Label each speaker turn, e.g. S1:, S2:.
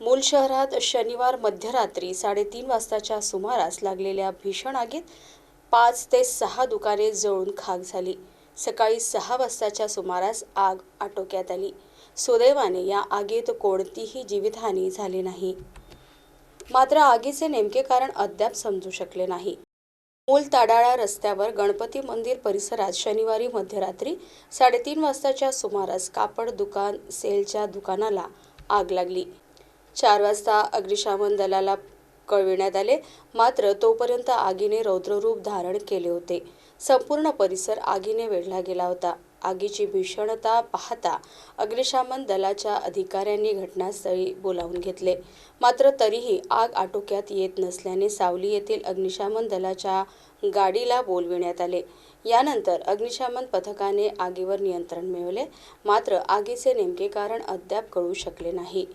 S1: मूल शहरात शनिवार मध्यरात्री साडेतीन वाजताच्या सुमारास लागलेल्या भीषण आगीत पाच ते सहा दुकाने जळून खाक झाली. सकाळी सहा वाजताच्या सुमारास आग आटोक्यात आली. सुदैवाने या आगीत कोणतीही जीवितहानी झाली नाही. मात्र आगीचे नेमके कारण अद्याप समजू शकले नाही. मूल ताडाळा रस्त्यावर गणपती मंदिर परिसरात शनिवारी मध्यरात्री साडेतीन वाजताच्या सुमारास कापड दुकान सेलच्या दुकानाला आग लागली. चार वाजता अग्निशामन दलाला कळविण्यात आले. मात्र तोपर्यंत आगीने रौद्ररूप धारण केले होते. संपूर्ण परिसर आगीने वेढला गेला होता. आगीची भीषणता पाहता अग्निशामन दलाच्या अधिकाऱ्यांनी घटनास्थळी बोलावून घेतले. मात्र तरीही आग आटोक्यात येत नसल्याने सावली येथील अग्निशामन दलाच्या गाडीला बोलविण्यात आले. यानंतर अग्निशामन पथकाने आगीवर नियंत्रण मिळवले. मात्र आगीचे नेमके कारण अद्याप कळू शकले नाही.